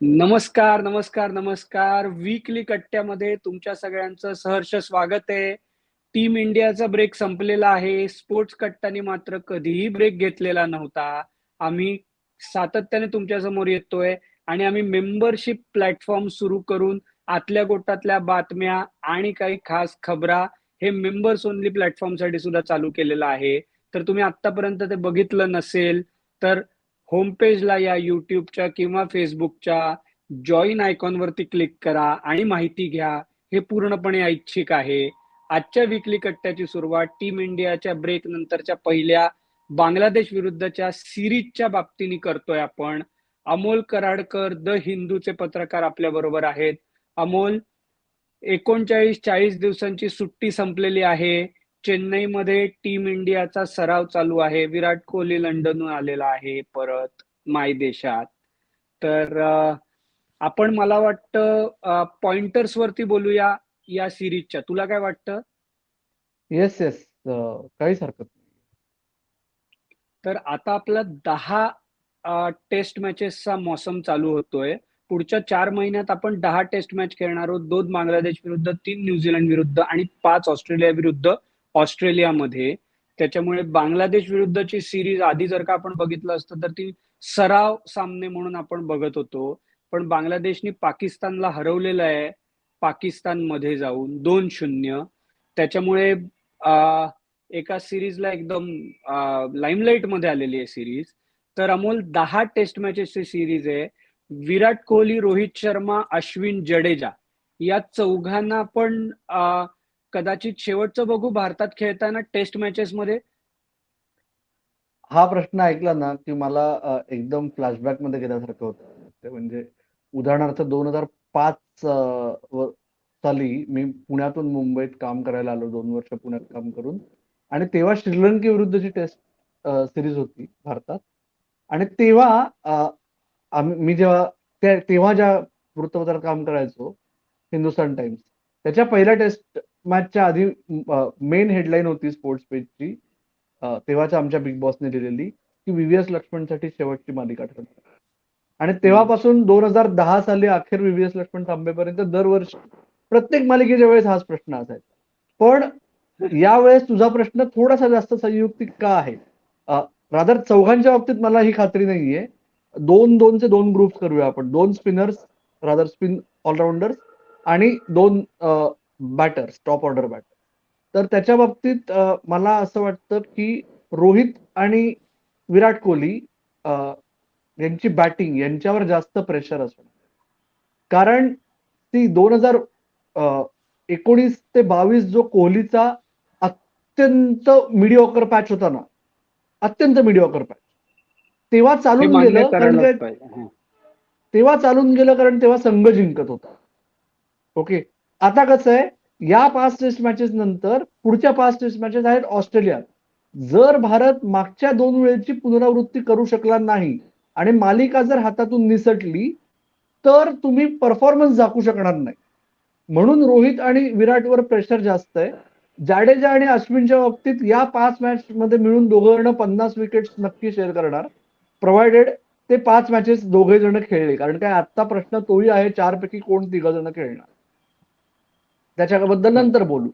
नमस्कार नमस्कार नमस्कार. वीकली कट्ट्यामध्ये तुमच्या सगळ्यांचं सहर्ष स्वागत आहे. टीम इंडियाचा ब्रेक संपलेला आहे. स्पोर्ट्स कट्टाने मात्र कधीही ब्रेक घेतलेला नव्हता. आम्ही सातत्याने तुमच्यासमोर येतोय आणि आम्ही मेंबरशिप प्लॅटफॉर्म सुरू करून आतल्या गोटातल्या बातम्या आणि काही खास खबरा हे मेंबर्स ओनली प्लॅटफॉर्मसाठी सुद्धा चालू केलेलं आहे. तर तुम्ही आतापर्यंत ते बघितलं नसेल तर होमपेजला या युट्यूबच्या किंवा फेसबुकच्या जॉईन आयकॉन वरती क्लिक करा आणि माहिती घ्या. हे पूर्णपणे ऐच्छिक आहे. आजच्या विकली कट्ट्याची सुरुवात टीम इंडियाच्या ब्रेक नंतरच्या पहिल्या बांगलादेश विरुद्धच्या सिरीजच्या बाबतीने करतोय आपण. अमोल कराडकर द हिंदूचे पत्रकार आपल्या बरोबर आहेत. अमोल एकोणचाळीस चाळीस दिवसांची सुट्टी संपलेली आहे. चेन्नईमध्ये टीम इंडियाचा सराव चालू आहे. विराट कोहली लंडनहून आलेला आहे परत मायदेशात तर अं, आपण मला वाटतं पॉइंटर्स वरती बोलूया या सिरीजच्या तुला काय वाटतं? येस येस काहीच हरकत नाही. तर आता आपला दहा टेस्ट मॅचेसचा मोसम चालू होतोय. पुढच्या चार महिन्यात आपण दहा टेस्ट मॅच खेळणार आहोत. दोन बांगलादेश विरुद्ध तीन न्यूझीलंड विरुद्ध आणि पाच ऑस्ट्रेलिया विरुद्ध. ऑस्ट्रेलियामध्ये. त्याच्यामुळे बांगलादेश विरुद्धची सिरीज आधी जर का आपण बघितलं असतं तर ती सराव सामने म्हणून आपण बघत होतो. पण बांगलादेशनी पाकिस्तानला हरवलेलं आहे पाकिस्तानमध्ये जाऊन दोन शून्य. त्याच्यामुळे एका सिरीजला एकदम लाईमलाईटमध्ये आलेली आहे सिरीज. तर अमोल दहा टेस्ट मॅचेसची सिरीज आहे. विराट कोहली रोहित शर्मा अश्विन जडेजा या चौघांना पण कदाचित शेवटचं बघू भारतात खेळताना टेस्ट मॅचेस मध्ये. हा प्रश्न ऐकला ना की मला एकदम फ्लॅशबॅकमध्ये गेल्यासारखं होतं. ते म्हणजे उदाहरणार्थ दोन हजार पाच साली मी पुण्यातून मुंबईत काम करायला आलो दोन वर्ष पुण्यात काम करून. आणि तेव्हा श्रीलंकेविरुद्धची टेस्ट सिरीज होती भारतात. आणि तेव्हा मी जेव्हा तेव्हा ज्या वृत्तपत्रात काम करायचो हिंदुस्तान टाइम्स त्याच्या पहिल्या टेस्ट मॅचच्या आधी मेन हेडलाईन होती स्पोर्ट्स पेजची तेव्हाच्या आमच्या बिग बॉसने दिलेली की व्हीव्हीएस लक्ष्मणसाठी शेवटची मालिका ठरणार आणि तेव्हापासून दोन हजार दहा साली अखेर व्हीव्हीएस लक्ष्मण थांबेपर्यंत दरवर्षी प्रत्येक मालिकेच्या वेळेस हाच प्रश्न असायचा. पण यावेळेस तुझा प्रश्न थोडासा जास्त संयुक्तिक का आहे? रादर चौघांच्या बाबतीत मला ही खात्री नाहीये. दोन दोनचे दोन ग्रुप्स करूया आपण. दोन स्पिनर्स रादर स्पिन ऑलराऊंडर्स आणि दोन बॅटर्स टॉप ऑर्डर बॅटर तर त्याच्या बाबतीत मला असं वाटतं की रोहित आणि विराट कोहली यांची बॅटिंग यांच्यावर जास्त प्रेशर असणार. कारण ती दोन हजार एकोणीस ते बावीस जो कोहलीचा अत्यंत मिडिओकर पॅच होता ना अत्यंत मिडिओकर पॅच तेव्हा चालून गेलं कारण. तेव्हा चालून गेलं कारण तेव्हा संघ जिंकत होता. ओके? आता कसं आहे या पाच टेस्ट मॅचेस नंतर पुढच्या पाच टेस्ट मॅचेस आहेत ऑस्ट्रेलियात. जर भारत मागच्या दोन वेळेची पुनरावृत्ती करू शकला नाही आणि मालिका जर हातातून निसटली तर तुम्ही परफॉर्मन्स दाखवू शकणार नाही. म्हणून रोहित आणि विराटवर प्रेशर जास्त आहे. जाडेजा आणि अश्विनच्या बाबतीत या पाच मॅच मध्ये मिळून दोघं पन्नास विकेट नक्की शेअर करणार. प्रोव्हायडेड ते पाच मॅचेस दोघे जण खेळले. कारण काय आत्ता प्रश्न तोही आहे चारपैकी कोण तिघ जण खेळणार? त्याच्याबद्दल नंतर बोलू.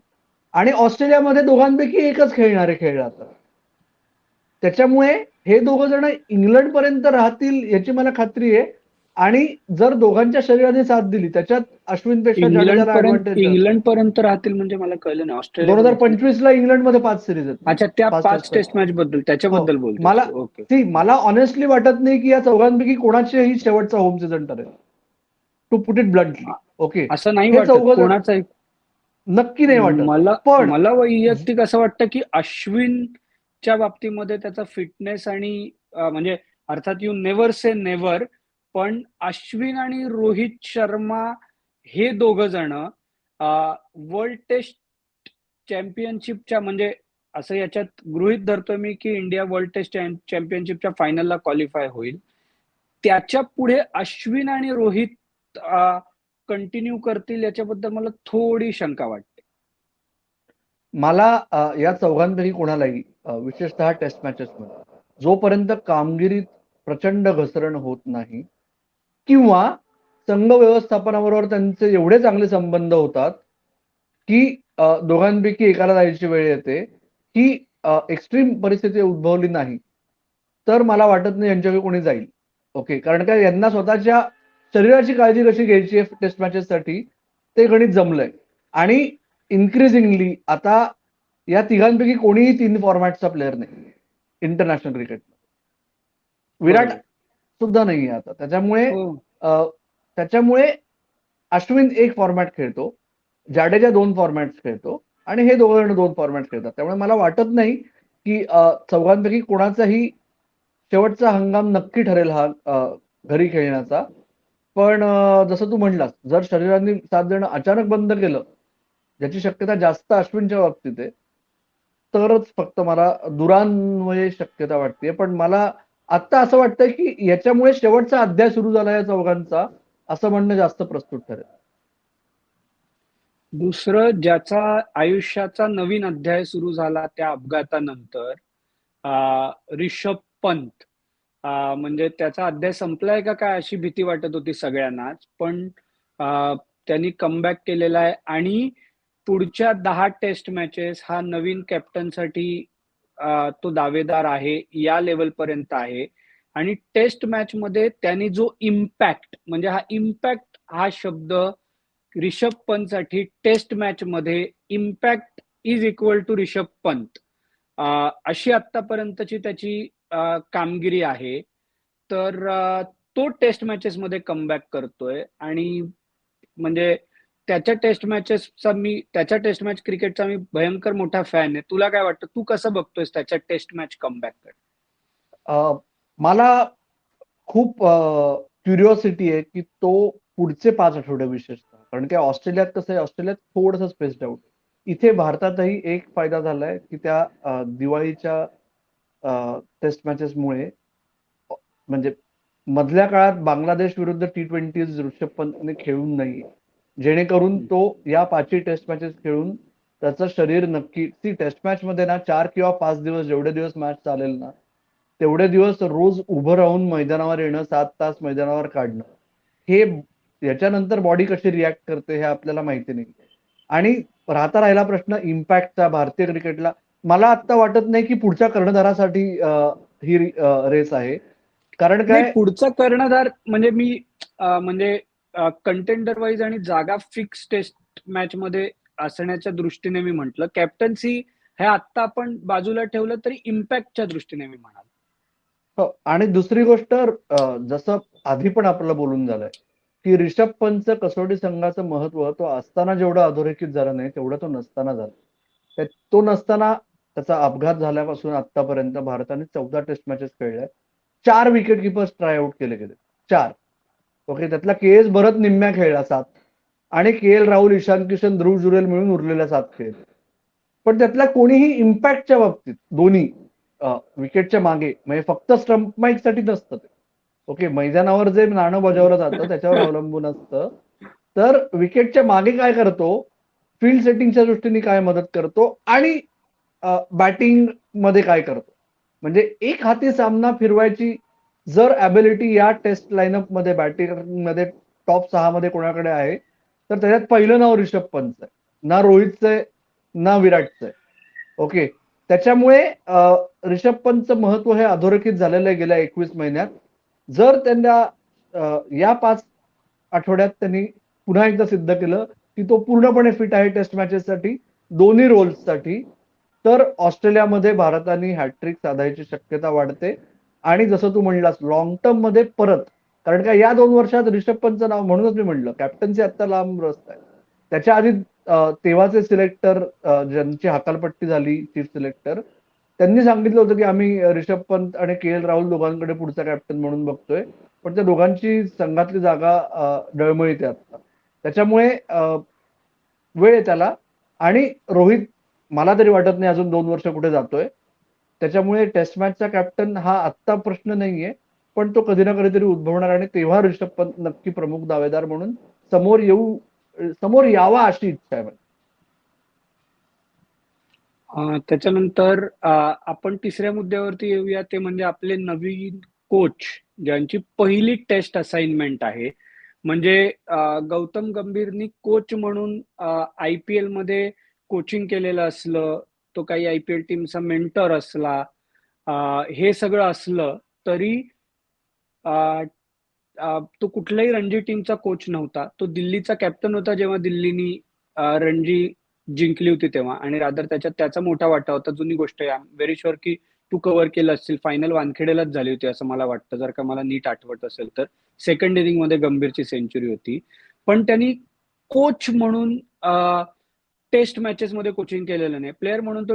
आणि ऑस्ट्रेलियामध्ये दोघांपैकी एकच खेळणारे खेळला तर त्याच्यामुळे हे दोघं जण इंग्लंड पर्यंत राहतील याची मला खात्री आहे. आणि जर दोघांच्या शरीराने साथ दिली त्याच्यात पर्यंत ऍडव्हान्टेज इंग्लंड पर्यंत राहतील म्हणजे मला कळलं नाही. दोन हजार ऑस्ट्रेलिया पंचवीस ला इंग्लंडमध्ये पाच सिरीज आहेत. अच्छा त्या पाच टेस्ट मॅच बद्दल त्याच्याबद्दल हो. बोलतो मला- ती मला ऑनेस्टली वाटत नाही की या चौघांपैकी कोणाचेही शेवटचा होम सीझन ठरेल. To put it bluntly okay असं नाही कोणाचा नक्की नाही वाटत. मला पण- मला वैयक्तिक असं वाटतं की अश्विनच्या बाबतीमध्ये त्याचा फिटनेस आणि म्हणजे अर्थात यू नेव्हर से नेव्हर पण अश्विन आणि रोहित शर्मा हे दोघ जण वर्ल्ड टेस्ट चॅम्पियनशिपच्या म्हणजे असं याच्यात गृहित धरतोय मी की इंडिया वर्ल्ड टेस्ट चॅम्पियनशिपच्या फायनलला क्वालिफाय होईल. त्याच्या पुढे अश्विन आणि रोहित कंटिन्यू करतील याच्याबद्दल मला थोडी शंका वाटते. मला या चौघांपैकी कोणालाही विशेषतः टेस्ट मॅचेस मध्ये जोपर्यंत कामगिरीत प्रचंड घसरण होत नाही किंवा संघ व्यवस्थापनाबरोबर त्यांचे एवढे चांगले संबंध होतात की दोघांपैकी एकाला जायची वेळ येते ही एक्स्ट्रीम परिस्थिती उद्भवली नाही तर मला वाटत नाही यांच्याकडे कोणी जाईल. ओके? कारण काय यांना स्वतःच्या शरीराची काळजी कशी घ्यायची आहे टेस्ट मॅचेससाठी ते गणित जमलंय. आणि इन्क्रीजिंगली आता या तिघांपैकी कोणीही तीन फॉर्मॅटचा प्लेअर नाही. International cricket Virat. सुद्धा नाही आहे आता. त्याच्यामुळे हो. त्याच्यामुळे अश्विन एक फॉर्मॅट खेळतो जाडेजा दोन फॉर्मॅट खेळतो आणि हे दोघं जण दोन फॉर्मॅट खेळतात. त्यामुळे मला वाटत नाही की चौघांपैकी कोणाचाही शेवटचा हंगाम नक्की ठरेल हा घरी खेळण्याचा. पण जसं तू म्हणलास जर शरीराने सात जण अचानक बंद केलं ज्याची शक्यता जास्त अश्विनच्या बाबतीत आहे तरच फक्त मला दुरान्वये शक्यता वाटते पण मला आत्ता असं वाटतंय की याच्यामुळे शेवटचा अध्याय सुरू झाला या चौघांचा असं म्हणणं जास्त प्रस्तुत ठरेल. दुसरं ज्याचा आयुष्याचा नवीन अध्याय सुरू झाला त्या अपघातानंतर ऋषभ रिषभ पंत म्हणजे त्याचा अध्याय संपलाय का काय अशी भीती वाटत होती सगळ्यांनाच. पण त्यांनी कमबॅक केलेला आहे आणि पुढच्या दहा टेस्ट मॅचेस हा नवीन कॅप्टनसाठी तो दावेदार आहे या लेवल पर्यंत आहे. आणि टेस्ट मॅच मध्ये त्यांनी जो इम्पॅक्ट म्हणजे हा इम्पॅक्ट हा शब्द रिषभ पंतसाठी टेस्ट मॅच मध्ये impact is equal to Rishabh Pant. अशी आतापर्यंतची त्याची कामगिरी आहे. तर तो टेस्ट मॅचेस मध्ये कमबॅक करतोय आणि म्हणजे त्याच्या टेस्ट मॅचेसचा मी त्याच्या टेस्ट मॅच क्रिकेटचा मी भयंकर मोठा फॅन आहे. तुला काय वाटतं? तू कसं बघतोयस त्याच्या टेस्ट मॅच कमबॅककडे? मला खूप क्युरिओसिटी आहे की तो पुढचे पाच आठवडे विशेषतः कारण की ऑस्ट्रेलियात कसं आहे ऑस्ट्रेलियात थोडंसं स्पेस्ड आउट इथे भारतातही एक फायदा झालाय की त्या दिवाळीच्या टेस्ट मॅचेसमुळे म्हणजे मधल्या काळात बांगलादेश विरुद्ध टी ट्वेंटी ऋषभ पंतने खेळून नाही. जेणेकरून तो या पाचही टेस्ट मॅचेस खेळून त्याचं शरीर नक्की ती टेस्ट मॅच मध्ये ना चार किंवा पाच दिवस जेवढे दिवस मॅच चालेल ना तेवढे दिवस रोज उभं राहून मैदानावर येणं सात तास मैदानावर काढणं हे याच्यानंतर बॉडी कशी रिॲक्ट करते हे आपल्याला माहिती नाही. आणि राहता राहिला प्रश्न इम्पॅक्टचा भारतीय क्रिकेटला मला आता वाटत नाही की पुढच्या कर्णधारासाठी ही रेस आहे. कारण काय? पुढचा कर्णधार म्हणजे मी म्हणजे कंटेंडर वाईज आणि जागा फिक्स टेस्ट मॅच मध्ये असण्याच्या दृष्टीने मी म्हंटल. कॅप्टन्सी हे आता आपण बाजूला ठेवलं तरी इम्पॅक्टच्या दृष्टीने मी म्हणाल. हो, आणि दुसरी गोष्ट जसं आधी पण आपल्याला बोलून झालंय की रिषभ पंतचं कसोटी संघाचं महत्त्व तो असताना जेवढं अधोरेखित झालं नाही तेवढं तो नसताना झालं. तो नसताना त्याचा अपघात झाल्यापासून आतापर्यंत भारताने चौदा टेस्ट मॅचेस खेळल्या. चार विकेट किपर्स ट्राय आउट केले गेले. चार. ओके त्यातला के एस भरत निम्म्या खेळला सात. आणि के एल राहुल ईशान किशन ध्रुव जुरेल मिळून उरलेल्या सात खेळ. पण त्यातल्या कोणीही इम्पॅक्टच्या बाबतीत दोन्ही विकेटच्या मागे म्हणजे फक्त स्टंप माईकसाठी नसतं ते. ओके मैदानावर जे नाणं बजावलं जातं त्याच्यावर अवलंबून असतं. तर विकेटच्या मागे काय करतो? फील्ड सेटिंगच्या दृष्टीने काय मदत करतो? आणि बॅटिंगमध्ये काय करतो? म्हणजे एक हाती सामना फिरवायची जर ॲबिलिटी या टेस्ट लाईनअपमध्ये बॅटिंगमध्ये टॉप सहा मध्ये कोणाकडे आहे तर त्याच्यात पहिलं नाव रिषभ पंतचं आहे ना रोहितचं आहे ना विराटचं आहे. ओके त्याच्यामुळे रिषभ पंतचं महत्त्व हे अधोरेखित झालेलं आहे गेल्या एकवीस महिन्यात. जर त्यांना या पाच आठवड्यात त्यांनी पुन्हा एकदा सिद्ध केलं की तो पूर्णपणे फिट आहे टेस्ट मॅचेससाठी दोन्ही रोल्ससाठी तर ऑस्ट्रेलियामध्ये भारताने हॅट्रिक साधायची शक्यता वाढते. आणि जसं तू म्हणलास लॉंग टर्ममध्ये परत कारण का या दोन वर्षात रिषभ पंतचं नाव म्हणूनच मी म्हणलं कॅप्टन्सी आता लांब रस्त आहे. त्याच्या आधी तेव्हाचे सिलेक्टर ज्यांची हाकालपट्टी झाली चीफ सिलेक्टर त्यांनी सांगितलं होतं की आम्ही रिषभ पंत आणि के एल राहुल दोघांकडे पुढचा कॅप्टन म्हणून बघतोय. पण त्या दोघांची संघातली जागा अं, डळमळीते आता त्याच्यामुळे वेळ आहे त्याला. आणि रोहित मला तरी वाटत नाही अजून दोन वर्ष कुठे जातोय. त्याच्यामुळे टेस्ट मॅचचा कॅप्टन हा आत्ता प्रश्न नाहीये पण तो कधी ना कधीतरी उद्भवणार आणि तेव्हा ऋषभ पंत नक्की प्रमुख दावेदार म्हणून समोर येऊ समोर यावा अशी इच्छा आहे त्याच्यानंतर आपण तिसऱ्या मुद्द्यावरती येऊया. ते म्हणजे आपले नवीन कोच ज्यांची पहिली टेस्ट असाइनमेंट आहे. म्हणजे गौतम गंभीरनी कोच म्हणून आय पी एलमध्ये कोचिंग केलेलं असलं तो काही आय पी एल टीमचा मेंटर असला हे सगळं असलं तरी तो कुठल्याही रणजी टीमचा कोच नव्हता. तो दिल्लीचा कॅप्टन होता जेव्हा दिल्लीनी रणजी जिंकली होती तेव्हा. आणि रादर त्याच्यात त्याचा मोठा वाटा होता. जुनी गोष्ट आहे. व्हेरी शुअर की तू कव्हर केलं असतील फायनल वानखेडेलाच झाली होती असं मला वाटतं. जर का मला नीट आठवत असेल तर. सेकंड इनिंगमध्ये गंभीरची सेंचुरी होती. पण त्यांनी कोच म्हणून टेस्ट मॅचेस मध्ये कोचिंग केलेलं नाही. प्लेअर म्हणून तो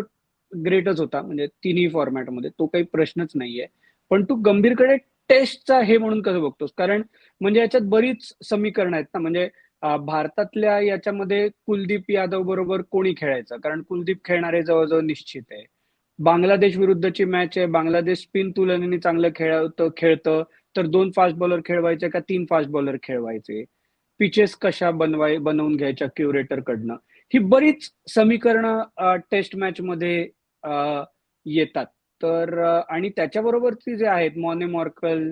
ग्रेटच होता म्हणजे तिन्ही फॉर्मॅटमध्ये तो काही प्रश्नच नाहीये. पण तू गंभीरकडे टेस्टचा हे म्हणून कसं बघतोस? कारण म्हणजे याच्यात बरीच समीकरण आहेत ना. म्हणजे भारतातल्या याच्यामध्ये कुलदीप यादव बरोबर कोणी खेळायचं? कारण कुलदीप खेळणारे जवळजवळ निश्चित आहे. बांगलादेश विरुद्धची मॅच आहे. बांगलादेश स्पिन तुलनेने चांगलं खेळतं खेळतं. तर दोन फास्ट बॉलर खेळवायचे का तीन फास्ट बॉलर खेळवायचे? पिचेस कशा बनवाय बनवून घ्यायच्या क्युरेटर कडनं? ही बरीच समीकरणं टेस्ट मॅच मध्ये येतात. तर आणि आणि त्याच्याबरोबरची जे आहेत मॉर्ने मॉर्कल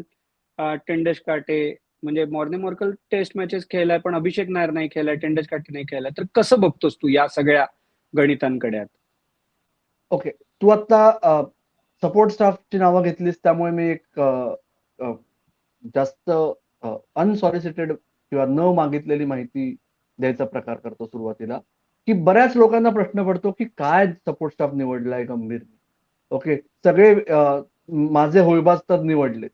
टेंडस काटे म्हणजे मॉर्ने मॉर्कल टेस्ट मॅचेस खेळलाय पण अभिषेक नायर नाही खेळलाय टेंडस काटे नाही खेळलाय. तर कसं बघतोस तू या सगळ्या गणितांकडे आता? ओके तू आता सपोर्ट स्टाफची नावं घेतलीस त्यामुळे मी एक जास्त अनसॉलिसिटेड किंवा न मागितलेली माहिती द्यायचा प्रकार करतो सुरुवातीला. की बऱ्याच लोकांना प्रश्न पडतो की काय सपोर्ट स्टाफ निवडलाय गंभीर. ओके सगळे माझे होईबाज तर निवडले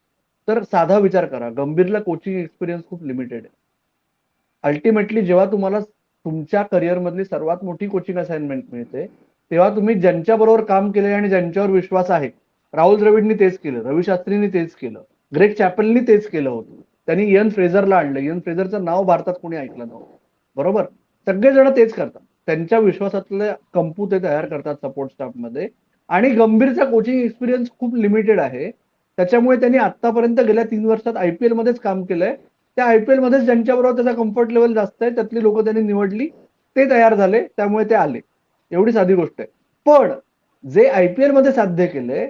तर साधा विचार करा. गंभीरला कोचिंग एक्सपिरियन्स खूप लिमिटेड आहे. अल्टिमेटली जेव्हा तुम्हाला तुमच्या करिअर मधली सर्वात मोठी कोचिंग असाइनमेंट मिळते तेव्हा तुम्ही ज्यांच्या बरोबर काम केले आणि ज्यांच्यावर विश्वास आहे राहुल द्रविडनी तेच केलं रवी शास्त्रींनी तेच केलं ग्रेग चॅपलनी तेच केलं होतं. त्यांनी यन फ्रेझरला आणलं. यन फ्रेझरचं नाव भारतात कोणी ऐकलं नव्हतं. बरोबर? सगळेजण तेच करतात. त्यांच्या विश्वासातले कंपू ते तयार करतात सपोर्ट स्टाफमध्ये आणि गंभीरचा कोचिंग एक्सपिरियन्स खूप लिमिटेड आहे. त्याच्यामुळे त्यांनी आतापर्यंत गेल्या तीन वर्षात आयपीएल मध्येच काम केलंय. त्या आयपीएल मध्येच ज्यांच्याबरोबर त्याचा कम्फर्ट लेवल जास्त आहे त्यातली लोक त्यांनी निवडली ते तयार झाले त्यामुळे ते आले. एवढी साधी गोष्ट आहे. पण जे आयपीएलमध्ये साध्य केलंय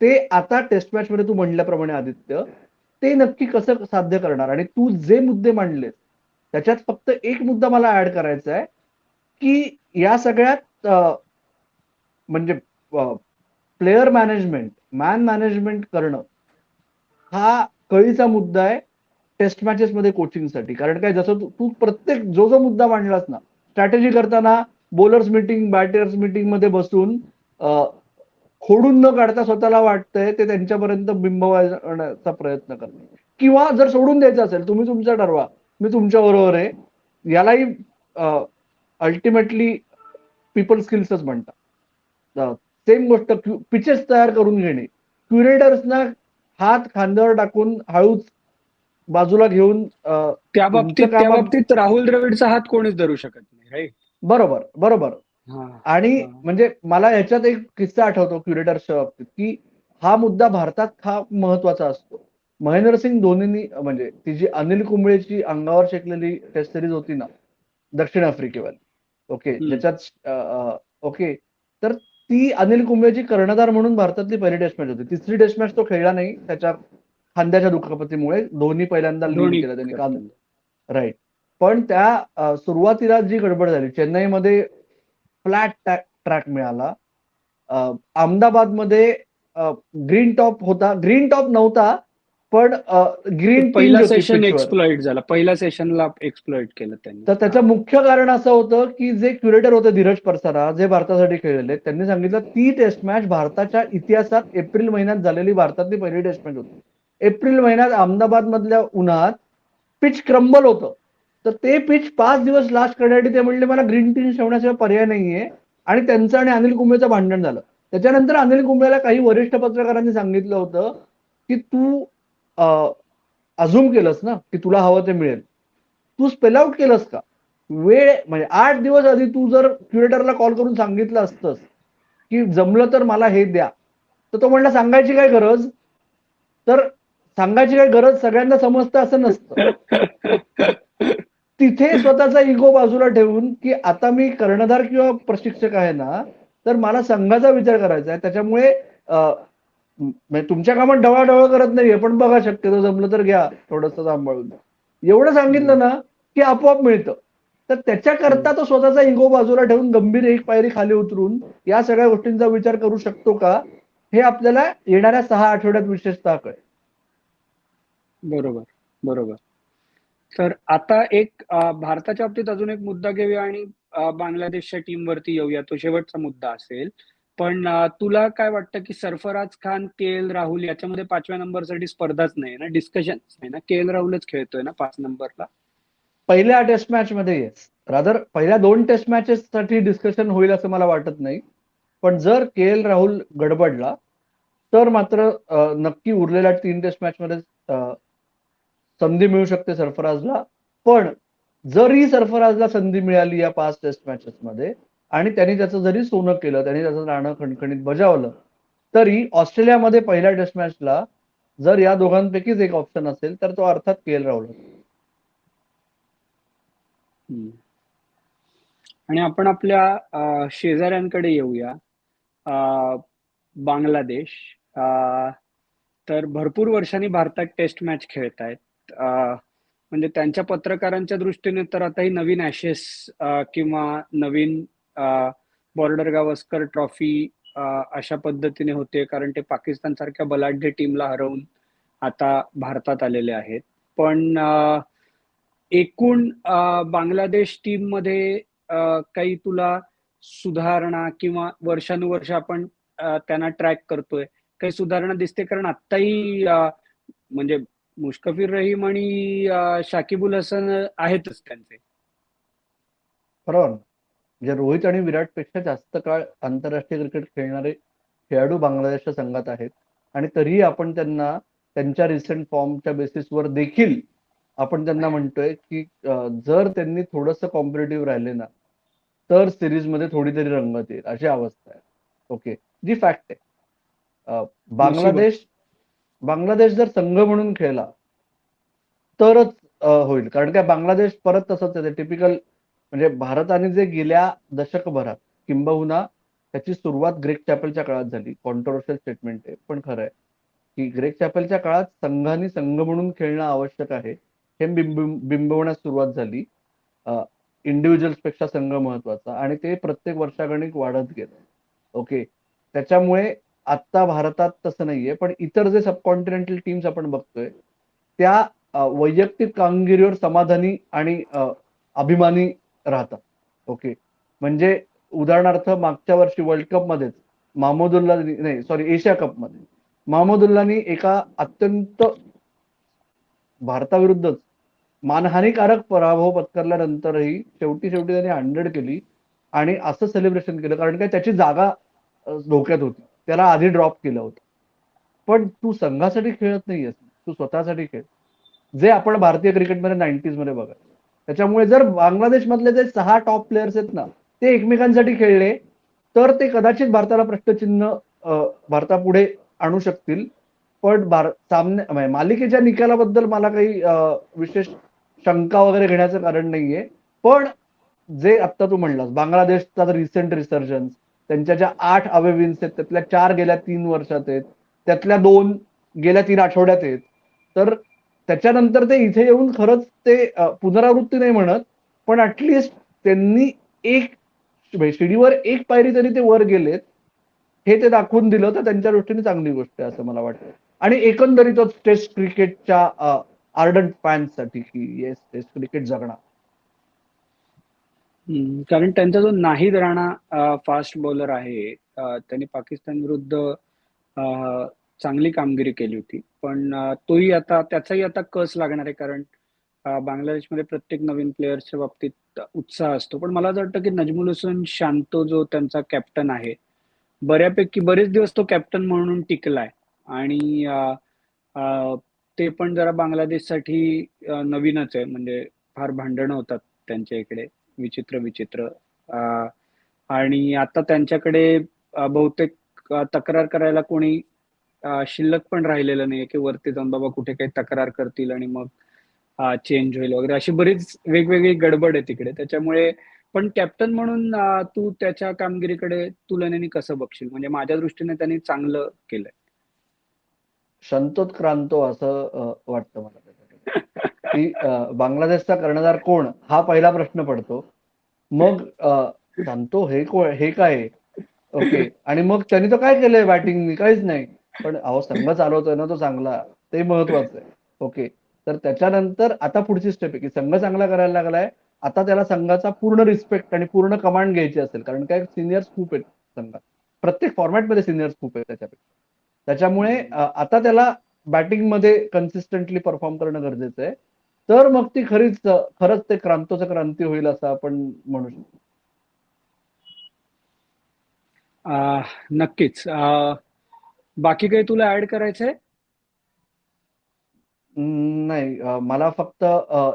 ते आता टेस्ट मॅच मध्ये तू म्हणल्याप्रमाणे आदित्य ते नक्की कसं साध्य करणार? आणि तू जे मुद्दे मांडलेस त्याच्यात फक्त एक मुद्दा मला ऍड करायचा आहे. की या सगळ्यात म्हणजे प्लेअर मॅनेजमेंट मॅन मॅनेजमेंट करणं हा कळीचा मुद्दा आहे टेस्ट मॅचेस मध्ये कोचिंगसाठी कारण काय जसं तू प्रत्येक जो जो मुद्दा मांडलास ना स्ट्रॅटेजी करताना बॉलर्स मिटिंग बॅटर्स मिटिंगमध्ये बसून खोडून न काढता स्वतःला वाटतंय ते त्यांच्यापर्यंत बिंबवायचा प्रयत्न करणे. किंवा जर सोडून द्यायचं असेल तुम्ही तुमचं ठरवा मी तुमच्या बरोबर आहे यालाही अल्टिमेटली पीपल स्किल्सच म्हणतात सेम गोष्ट पिचेस तयार करून घेणे. क्युरेटर्सना हात खांद्यावर टाकून हळूच बाजूला घेऊन त्या बाबतीत त्या बाबतीत राहुल द्रविडचा हात कोणीच धरू शकत नाही बरोबर बरोबर. आणि. म्हणजे मला ह्याच्यात एक किस्सा आठवतो क्युरेटर्सच्या बाबतीत की हा मुद्दा भारतात हा महत्त्वाचा असतो. महेंद्रसिंग धोनीनी म्हणजे ती जी अनिल कुंबळेची अंगावर शेकलेली टेस्ट सिरीज होती ना दक्षिण आफ्रिकेवाली ओके. ज्याच्यात ओके. तर ती अनिल कुंबळेची कर्णधार म्हणून भारतातली पहिली टेस्ट मॅच होती. तिसरी टेस्ट मॅच तो खेळला नाही. त्याच्या खांद्याच्या दुखापतीमुळे धोनी पहिल्यांदा लीड केलं त्यांनी. काल राईट पण त्या सुरुवातीला जी गडबड झाली चेन्नईमध्ये फ्लॅट ट्रॅक मिळाला. अहमदाबादमध्ये ग्रीन टॉप होता. ग्रीन टॉप नव्हता पण ग्रीन पहिला सेशन एक्सप्लॉइट झाला. पहिल्या सेशनला एक्सप्लॉइट केलं त्यांनी. तर त्याचं मुख्य कारण असं होतं की जे क्युरेटर होते धीरज परसारा जे भारतासाठी खेळलेले त्यांनी सांगितलं ती टेस्ट मॅच भारताच्या इतिहासात एप्रिल महिन्यात झालेली भारतातली पहिली टेस्ट मॅच होती. एप्रिल महिन्यात अहमदाबाद मधल्या उन्हात पिच क्रम्बल होतं. तर ते पिच पाच दिवस लास्ट करण्यासाठी ते म्हणले मला ग्रीन टी ठेवण्याशिवाय पर्याय नाहीये. आणि त्यांचं आणि अनिल कुंबळेचं भांडण झालं. त्याच्यानंतर अनिल कुंबळेला काही वरिष्ठ पत्रकारांनी सांगितलं होतं की तू अझूम केलंस ना की तुला हवं ते मिळेल. तू स्पेल आउट केलंस का? वेळ म्हणजे आठ दिवस आधी तू जर क्युरेटरला कॉल करून सांगितलं असतंस की जमलं तर मला हे द्या तर तो म्हणला सांगायची काय गरज? तर सांगायची काय गरज सगळ्यांना समजतं असं नसतं. तिथे स्वतःचा इगो बाजूला ठेवून की आता मी कर्णधार किंवा प्रशिक्षक आहे ना तर मला संघाचा विचार करायचा आहे. त्याच्यामुळे म्हणजे तुमच्या कामात ढवळाढवळ करत नाहीये पण बघा शक्यतो जमलं तर घ्या थोडस सांभाळून एवढं सांगितलं ना की आपोआप मिळतं. तर त्याच्याकरता तो स्वतःचा इगो बाजूला ठेवून गंभीर एक पायरी खाली उतरून या सगळ्या गोष्टींचा विचार करू शकतो का? हे आपल्याला येणाऱ्या सहा आठवड्यात विशेषतः कळेल. बरोबर बरोबर. तर आता एक भारताच्या बाबतीत अजून एक मुद्दा घेऊया आणि बांगलादेशच्या बांगलादेशच्या टीमवरती येऊया. तो शेवटचा मुद्दा असेल. पण तुला काय वाटतं की सरफराज खान के एल राहुल याच्यामध्ये पाचव्या नंबरसाठी स्पर्धाच नाही ना डिस्कशन नाही ना? के एल राहुलच खेळतोय ना पाच नंबरला? पहिल्या टेस्ट मॅच मध्ये येस. रादर पहिल्या दोन टेस्ट मॅचेस साठी डिस्कशन होईल असं मला वाटत नाही. पण जर के एल राहुल गडबडला तर मात्र नक्की उरलेल्या तीन टेस्ट मॅच मध्ये संधी मिळू शकते सरफराजला. पण जरी सरफराजला संधी मिळाली या पाच टेस्ट मॅचेस मध्ये आणि त्यांनी त्याचं जरी सोनं केलं त्यांनी त्याचं नाणं खणखणीत बजावलं तरी ऑस्ट्रेलियामध्ये पहिल्या टेस्ट मॅचला जर या दोघांपैकीच एक ऑप्शन असेल तर तो अर्थात के एल राहुल हम्म. आणि आपण आपल्या शेजाऱ्यांकडे येऊया. बांगलादेश. तर भरपूर वर्षांनी भारतात टेस्ट मॅच खेळत आहेत म्हणजे त्यांच्या पत्रकारांच्या दृष्टीने तर आता ही नवीन ऍशेस किंवा नवीन बॉर्डर गावस्कर ट्रॉफी अशा पद्धतीने होते कारण ते पाकिस्तान सारख्या बलाढ्य टीमला हरवून आता भारतात आलेले आहेत. पण एकूण बांगलादेश टीममध्ये काही तुला सुधारणा किंवा वर्षानुवर्ष आपण त्यांना ट्रॅक करतोय. काही सुधारणा दिसते कारण आत्ताही म्हणजे मुश्कफिर रहीम आणि शाकिबुल हसन आहेतच त्यांचे. बरोबर. म्हणजे रोहित आणि विराटपेक्षा जास्त काळ आंतरराष्ट्रीय क्रिकेट खेळणारे खेळाडू बांगलादेशच्या संघात आहेत. आणि तरीही आपण त्यांना त्यांच्या रिसेंट फॉर्मच्या बेसिसवर देखील आपण त्यांना म्हणतोय की जर त्यांनी थोडस कॉम्पिटेटिव्ह राहिले ना तर सिरीजमध्ये थोडी तरी रंगत येईल अशी अवस्था आहे. ओके जी फॅक्ट आहे. बांगलादेश बांगलादेश जर संघ म्हणून खेळला तरच होईल. कारण काय बांगलादेश परत तसंच आहे. टिपिकल म्हणजे भारताने जे गेल्या दशकभरात किंबहुना त्याची सुरुवात ग्रेक चॅपलच्या काळात झाली. कॉन्ट्रोवर्शियल स्टेटमेंट आहे. पण खरं आहे. की ग्रेक चॅपलच्या काळात संघाने संघ म्हणून खेळणं आवश्यक आहे. हे बिंबवण्यास सुरुवात झाली. इंडिव्हिज्युअल्सपेक्षा संघ महत्त्वाचा. आणि ते प्रत्येक वर्षागणिक वाढत गेलं. ओके? त्याच्यामुळे आत्ता भारतात तसं नाहीये. पण इतर जे सबकॉन्टिनेंटल टीम्स आपण बघतोय त्या वैयक्तिक कामगिरीवर समाधानी आणि अभिमानी राहतात. ओके म्हणजे उदाहरणार्थ मागच्या वर्षी वर्ल्ड कप मध्येच मामोदुल्ला नाही सॉरी एशिया कपमध्ये मामोदुल्लानी एका अत्यंत भारताविरुद्धच मानहानीकारक पराभव पत्करल्यानंतरही शेवटी शेवटी त्यांनी हंड्रेड केली आणि असं सेलिब्रेशन केलं. कारण काय? त्याची जागा धोक्यात होती. त्याला आधी ड्रॉप केलं होतं. पण तू संघासाठी खेळत नाहीयेस. तू स्वतःसाठी खेळ. जे आपण भारतीय क्रिकेटमध्ये नाईन्टीजमध्ये बघा त्याच्यामुळे जर बांगलादेश मधले जे सहा टॉप प्लेयर्स आहेत ना ते एकमेकांसाठी खेळले तर ते कदाचित भारताला प्रश्नचिन्ह भारतापुढे आणू शकतील. पण भार सामने म्हणजे मालिकेच्या निकालाबद्दल मला काही विशेष शंका वगैरे घेण्याचं कारण नाहीये. पण जे आत्ता तू म्हणलास बांगलादेशचा रिसेंट रिसर्जन्स त्यांच्या ज्या आठ अवे विन्स आहेत त्यातल्या चार गेल्या तीन वर्षात आहेत त्यातल्या दोन गेल्या तीन आठवड्यात आहेत तर त्याच्यानंतर ते इथे येऊन खरंच ते पुनरावृत्ती नाही म्हणत पण ऍटलिस्ट त्यांनी एक म्हणजे शिडीवर एक पायरी तरी ते वर गेलेत हे ते दाखवून दिलं तर त्यांच्या दृष्टीने चांगली गोष्ट आहे असं मला वाटतं. आणि एकंदरीतच टेस्ट क्रिकेटच्या आर्डंट फॅन्ससाठी की येस टेस्ट क्रिकेट जगणार हम्म, कारण त्यांचा जो नाहीद राणा फास्ट बॉलर आहे त्यांनी पाकिस्तान विरुद्ध चांगली कामगिरी केली होती. पण तोही आता त्याचाही आता कस लागणार आहे? कारण बांगलादेशमध्ये प्रत्येक नवीन प्लेयर्सच्या बाबतीत उत्साह असतो. पण मला असं वाटतं की नजमुल हुसेन शांतो जो त्यांचा कॅप्टन आहे बऱ्यापैकी बरेच दिवस तो कॅप्टन म्हणून टिकलाय. आणि ते पण जरा बांगलादेशसाठी नवीनच आहे. म्हणजे फार भांडणं होतात त्यांच्या इकडे. विचित्र विचित्र. आणि आता त्यांच्याकडे बहुतेक तक्रार करायला कोणी शिल्लक पण राहिलेलं नाहीये की वरती जाऊन बाबा कुठे काही तक्रार करतील आणि मग चेंज होईल वगैरे. अशी बरीच वेगवेगळी गडबड आहे तिकडे. त्याच्यामुळे पण कॅप्टन म्हणून तू त्याच्या कामगिरीकडे तुलनेने कसं बघशील? म्हणजे माझ्या दृष्टीने त्यांनी चांगलं केलंय. संतोत क्रांतो असं वाटतं मला की बांगलादेशचा कर्णधार कोण? हा पहिला प्रश्न पडतो. मग सांगतो हे हे काय? ओके. आणि मग त्यांनी तर काय केलंय बॅटिंग काहीच नाही. पण अहो संघ चालवतोय ना तो चांगला ते महत्वाचं आहे. ओके तर त्याच्यानंतर आता पुढची स्टेप आहे की संघ चांगला करायला लागलाय आता त्याला संघाचा पूर्ण रिस्पेक्ट आणि पूर्ण कमांड घ्यायची असेल कारण काय सिनियर्स खूप आहेत संघात. प्रत्येक फॉर्मॅटमध्ये सिनियर्स खूप आहेत त्याच्यापेक्षा. त्याच्यामुळे आता त्याला बॅटिंगमध्ये कन्सिस्टंटली परफॉर्म करणं गरजेचं आहे. तर मग ती खरीच खरंच ते क्रांतोच क्रांती होईल असं आपण म्हणू शकतो. नक्कीच. बाकी काही तुला ऍड करायचंय? नाही. मला फक्त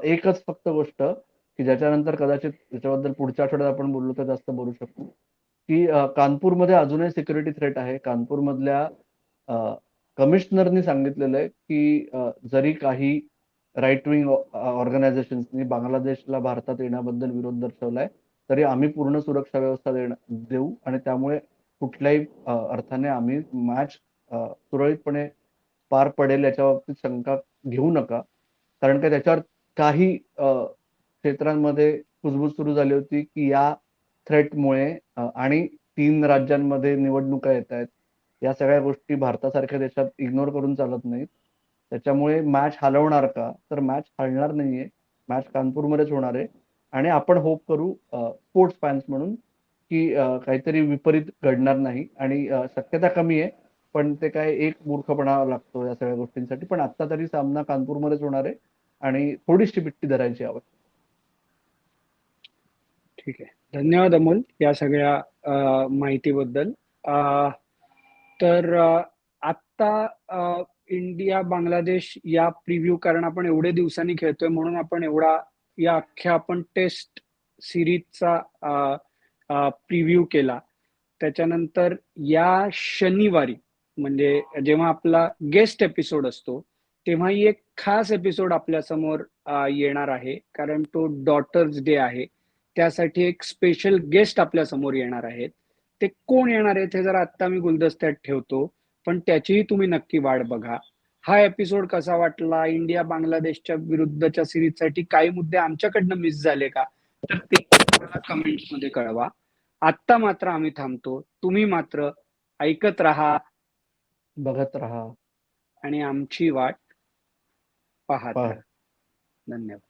एकच फक्त गोष्ट की ज्याच्यानंतर कदाचित त्याच्याबद्दल पुढच्या आठवड्यात आपण बोललो तर जास्त बोलू शकतो की कानपूरमध्ये अजूनही सिक्युरिटी थ्रेट आहे. कानपूरमधल्या कमिशनरनी सांगितलेलं आहे की जरी काही राईट विंग ऑर्गनायझेशन्सनी बांगलादेशला भारतात येण्याबद्दल विरोध दर्शवलाय तरी आम्ही पूर्ण सुरक्षा व्यवस्था देऊ आणि त्यामुळे कुठल्याही अर्थाने आम्ही मॅच सुरळीतपणे पार पडेल याच्या बाबतीत शंका घेऊ नका. कारण का त्याच्यावर काही क्षेत्रांमध्ये कुजबूज सुरू झाली होती की या थ्रेटमुळे आणि तीन राज्यांमध्ये निवडणुका येत आहेत. या सगळ्या गोष्टी भारतासारख्या देशात इग्नोर करून चालत नाहीत. त्याच्यामुळे मॅच हलवणार का? तर मॅच हलणार नाहीये. मॅच कानपूरमध्येच होणार आहे. आणि आपण होप करू स्पोर्ट्स फॅन्स म्हणून की काहीतरी विपरीत घडणार नाही. आणि शक्यता कमी आहे. पण ते काय एक मूर्खपणा लागतो या सगळ्या गोष्टींसाठी. पण आता तरी सामना कानपूरमध्येच होणार आहे आणि थोडीशी बिट्टी धरायची आवश्यक ठीक आहे. धन्यवाद अमोल या सगळ्या माहितीबद्दल. अ, तर आता आत्ता इंडिया बांगलादेश या प्रिव्ह्यू कारण आपण एवढे दिवसांनी खेळतोय म्हणून आपण एवढा या अख्ख्या आपण टेस्ट सिरीजचा प्रिव्ह्यू केला. त्याच्यानंतर या शनिवारी म्हणजे जेव्हा आपला गेस्ट एपिसोड असतो तेव्हाही एक खास एपिसोड आपल्यासमोर येणार आहे. कारण तो डॉटर्स डे आहे. त्यासाठी एक स्पेशल गेस्ट आपल्यासमोर येणार आहेत. ते कोण येणार आहेत हे जरा आत्ता मी गुलदस्त्यात ठेवतो. पण त्याचीही तुम्ही नक्की वाट बघा. हा एपिसोड कसा वाटला? इंडिया बांगलादेशच्या विरुद्धच्या सिरीजसाठी काही मुद्दे आमच्याकडनं मिस झाले का? तर ते कमेंट्समध्ये कळवा. आत्ता मात्र आम्ही थांबतो. तुम्ही मात्र ऐकत राहा. बघत राहा. आणि आमची वाट पाहत पहा. राहा. धन्यवाद.